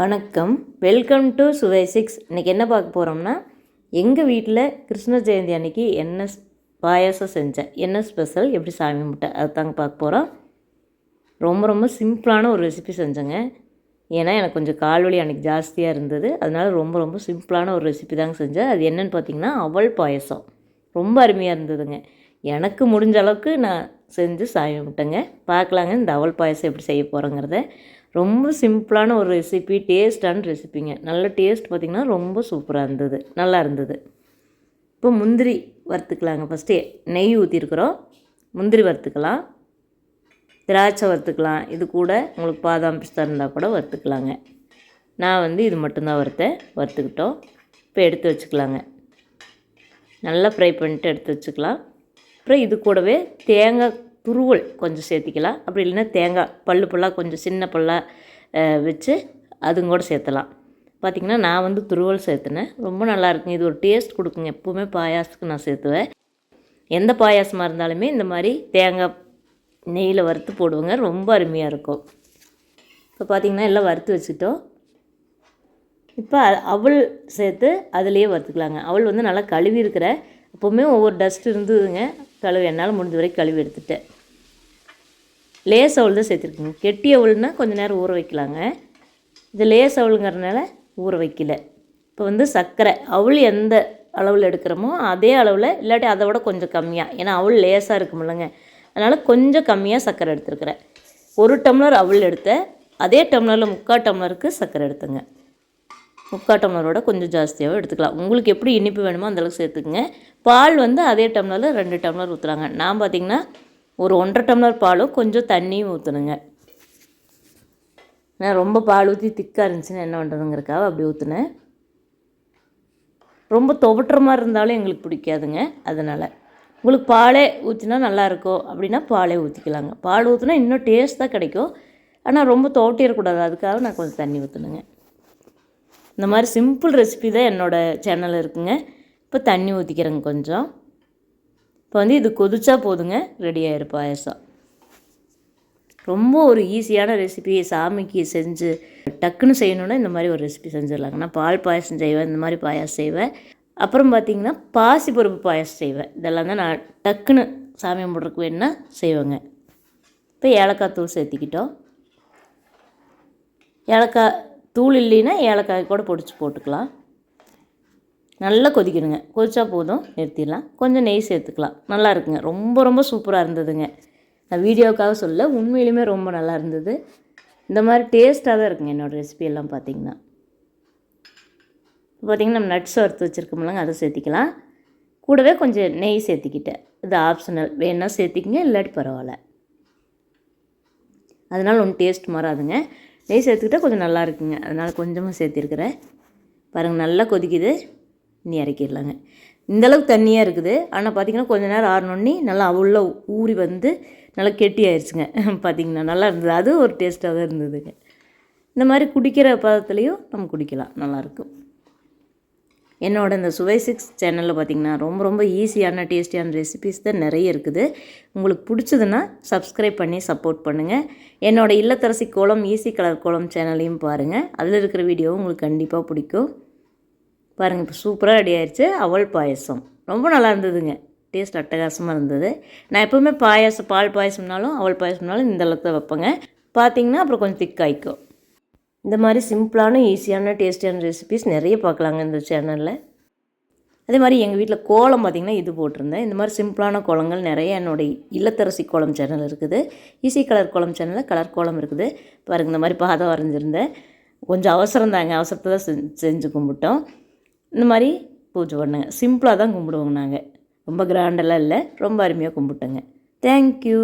வணக்கம். Welcome to சுவை six இன்றைக்கி என்ன பார்க்க போகிறோம்னா எங்கள் வீட்டில் கிருஷ்ண ஜெயந்தி அன்னைக்கு என்ன பாயாசம் செஞ்சேன். என்ன ஸ்பெஷல் எப்படி சாமி முட்டை அது தாங்க பார்க்க போகிறோம் ரொம்ப ரொம்ப சிம்பிளான ஒரு ரெசிபி செஞ்சேங்க. ஏன்னா எனக்கு கொஞ்சம் கால்வலி அன்றைக்கி ஜாஸ்தியாக இருந்தது. அதனால் ரொம்ப ரொம்ப சிம்பிளான ஒரு ரெசிபி தாங்க செஞ்சேன். அது என்னென்னு பார்த்தீங்கன்னா அவல் பாயசம். ரொம்ப அருமையாக இருந்ததுங்க. எனக்கு முடிஞ்ச அளவுக்கு நான் செஞ்சு சாமி முட்டைங்க பார்க்கலாங்க இந்த அவல் பாயசம் எப்படி செய்ய போகிறோங்கிறத ரொம்ப சிம்பிளான ஒரு ரெசிபி டேஸ்டான ரெசிபிங்க நல்ல டேஸ்ட் பார்த்திங்கன்னா ரொம்ப சூப்பராக இருந்தது. நல்லா இருந்தது. இப்போ முந்திரி வறுத்துக்கலாங்க. ஃபஸ்ட்டு நெய் ஊற்றிருக்குறோம் முந்திரி வறுத்துக்கலாம். திராட்சை வறுத்துக்கலாம். இது கூட உங்களுக்கு பாதாம் பிஸ்தா இருந்தால் கூட வறுத்துக்கலாங்க. நான் வந்து இது மட்டும்தான் வறுத்தேன். வறுத்துக்கிட்டோம். இப்போ எடுத்து வச்சுக்கலாங்க. நல்லா ஃப்ரை பண்ணிட்டு எடுத்து வச்சுக்கலாம். அப்புறம் இது கூடவே தேங்காய் துருவல் கொஞ்சம் சேர்த்திக்கலாம். அப்படி இல்லைன்னா தேங்காய் பல்லு பல்லாக கொஞ்சம் சின்ன பல்லாக வச்சு அதுங்க கூட சேர்த்தலாம். பார்த்திங்கன்னா நான் வந்து துருவல் சேர்த்துனேன். ரொம்ப நல்லா இருக்குங்க இது ஒரு டேஸ்ட் கொடுக்குங்க. எப்போவுமே பாயாசத்துக்கு நான் சேர்த்துவேன். எந்த பாயாசமாக இருந்தாலுமே இந்த மாதிரி தேங்காய் நெய்யில் வறுத்து போடுவேங்க. ரொம்ப அருமையாக இருக்கும். இப்போ பார்த்திங்கன்னா எல்லாம் வறுத்து வச்சுக்கிட்டோம் இப்போ அவள் சேர்த்து அதுலேயே வறுத்துக்கலாங்க. அவள் வந்து நல்லா கழுவி இருக்கிற எப்போவுமே ஒவ்வொரு டஸ்ட் இருந்ததுங்க. கழுவு என்னால் முடிஞ்ச வரைக்கும் கழுவி எடுத்துட்டேன். லேஸ் அவள் தான் சேர்த்துருக்குங்க. கெட்டி அவள்னால் கொஞ்சம் நேரம் ஊற வைக்கலாங்க. இது லேஸ் அவளுங்கிறதுனால ஊற வைக்கல. இப்போ வந்து சர்க்கரை அவள் எந்த அளவில் எடுக்கிறோமோ அதே அளவில் இல்லாட்டி அதை விட கொஞ்சம் கம்மியாக ஏன்னா அவள் லேசாக இருக்குமில்லங்க. அதனால் கொஞ்சம் கம்மியாக சர்க்கரை எடுத்துருக்குறேன். ஒரு டம்ளர் அவள் எடுத்தேன். அதே டம்ளரில் முக்கால் டம்ளருக்கு சர்க்கரை எடுத்துங்க. முக்கால் டம்ளரோட கொஞ்சம் ஜாஸ்தியாகவும் எடுத்துக்கலாம். உங்களுக்கு எப்படி இனிப்பு வேணுமோ அந்தளவுக்கு சேர்த்துக்குங்க. பால் வந்து அதே டம்ளரில் ரெண்டு டம்ளர் ஊற்றுறாங்க நான் பார்த்தீங்கன்னா ஒரு ஒன்றரை டம்ளர் பாலும் கொஞ்சம் தண்ணியும் ஊற்றணுங்க நான் ரொம்ப பால் ஊற்றி திக்காக இருந்துச்சுன்னா என்ன பண்ணுறதுங்கிறக்காக அப்படி ஊற்றுனேன் ரொம்ப துவட்டுற மாதிரி இருந்தாலும் எங்களுக்கு பிடிக்காதுங்க. அதனால் உங்களுக்கு பாலே ஊற்றினா நல்லாயிருக்கும் அப்படின்னா பாலே ஊற்றிக்கலாங்க பால் ஊற்றினா இன்னும் டேஸ்ட் தான் கிடைக்கும். ஆனால் ரொம்ப துவட்டிடக்கூடாது. அதுக்காக நான் கொஞ்சம் தண்ணி ஊற்றணுங்க இந்த மாதிரி சிம்பிள் ரெசிபி தான் என்னோடய சேனலில் இருக்குங்க. இப்போ தண்ணி ஊற்றிக்கிறேங்க கொஞ்சம். இப்போ வந்து இது கொதிச்சா போதுங்க. ரெடி ஆயிரும் பாயசம். ரொம்ப ஒரு ஈஸியான ரெசிபி சாமிக்கு செஞ்சு டக்குன்னு செய்யணுன்னா இந்த மாதிரி ஒரு ரெசிபி செஞ்சிடலாங்க. நான் பால் பாயசம் செய்வேன் இந்த மாதிரி பாயாசம் செய்வேன். அப்புறம் பார்த்தீங்கன்னா பாசி பருப்பு பாயாசம் செய்வேன். இதெல்லாம் தான் நான் டக்குன்னு சாமி கும்பிட்றதுக்கு வேணுன்னா செய்வேங்க. இப்போ ஏலக்காய் தூள் சேர்த்திக்கிட்டோம். ஏலக்காய் தூள் இல்லைன்னா ஏலக்காய் கூட பொடிச்சு போட்டுக்கலாம். நல்லா கொதிக்கணுங்க. கொதிச்சா போதும். நிறுத்திடலாம். கொஞ்சம் நெய் சேர்த்துக்கலாம். நல்லா இருக்குங்க. ரொம்ப ரொம்ப சூப்பராக இருந்ததுங்க. நான் வீடியோவுக்காக சொல்ல உண்மையிலுமே ரொம்ப நல்லா இருந்தது. இந்த மாதிரி டேஸ்ட்டாக தான் இருக்குங்க என்னோடய ரெசிபி எல்லாம் பார்த்தீங்கன்னா பார்த்திங்கன்னா நம்ம நட்ஸ் வறுத்து வச்சுருக்கோம்லங்க அதை சேர்த்திக்கலாம். கூடவே கொஞ்சம் நெய் சேர்த்திக்கிட்டேன். இது ஆப்ஷனல் வேணால் சேர்த்திக்கிங்க இல்லாட்டி பரவாயில்ல. அதனால் ஒன்றும் டேஸ்ட் மாறாதுங்க. நெய் சேர்த்துக்கிட்டா கொஞ்சம் நல்லா இருக்குங்க. அதனால் கொஞ்சமாக சேர்த்துருக்குறேன். பாருங்கள் நல்லா கொதிக்குது. இனி இறக்கிடலாங்க. இந்த அளவுக்கு தண்ணியாக இருக்குது. ஆனால் பார்த்தீங்கன்னா கொஞ்ச நேரம் ஆறணுன்னி நல்லா அவ்வளோ ஊறி வந்து நல்லா கெட்டி ஆயிடுச்சுங்க பார்த்தீங்கன்னா நல்லா இருந்தது. அது ஒரு டேஸ்ட்டாக தான் இருந்ததுங்க. இந்த மாதிரி குடிக்கிற பதத்துலேயும் நம்ம குடிக்கலாம். நல்லாயிருக்கும் என்னோட இந்த சுவை சிக்ஸ் சேனலில் பார்த்தீங்கன்னா ரொம்ப ரொம்ப ஈஸியான டேஸ்டியான ரெசிபிஸ் தான் நிறைய இருக்குது. உங்களுக்கு பிடிச்சதுன்னா சப்ஸ்கிரைப் பண்ணி சப்போர்ட் பண்ணுங்கள் என்னோட இல்லத்தரசி கோலம் ஈஸி கலர் கோலம் சேனலையும் பாருங்கள் அதில் இருக்கிற வீடியோ உங்களுக்கு கண்டிப்பாக பிடிக்கும். பாருங்கள் இப்போ சூப்பராக ரெடி ஆயிடுச்சு அவல் பாயசம். ரொம்ப நல்லா இருந்ததுங்க. டேஸ்ட் அட்டகாசமாக இருந்தது. நான் எப்போவுமே பாயாசம் பால் பாயசம்னாலும் அவல் பாயசம்னாலும் இந்த அளவுக்கு தான் வைப்பேங்க. பார்த்தீங்கன்னா அப்புறம் கொஞ்சம் திக்காய்க்கும் இந்த மாதிரி சிம்பிளான ஈஸியான டேஸ்டியான ரெசிபிஸ் நிறைய பார்க்கலாங்க இந்த சேனலில் அதே மாதிரி எங்கள் வீட்டில் கோலம் பார்த்திங்கன்னா இது போட்டிருந்தேன். இந்த மாதிரி சிம்பிளான கோலங்கள் நிறைய என்னோடய இல்லத்தரசி கோலம் சேனல் இருக்குது. ஈஸி கலர் கோலம் சேனலில் கலர் கோலம் இருக்குது. பாருங்கள் இந்த மாதிரி பாதம் வரைஞ்சிருந்தேன். கொஞ்சம் அவசரம் தாங்க. அவசரத்தை தான் செஞ்சு செஞ்சு கும்பிட்டோம். இந்த மாதிரி பூஜை பண்ணுங்க சிம்பிளாக தான் கும்பிடுவோங்க நாங்கள் ரொம்ப கிராண்டெல்லாம் இல்லை. ரொம்ப அருமையாக கும்பிட்டோங்க. தேங்க்யூ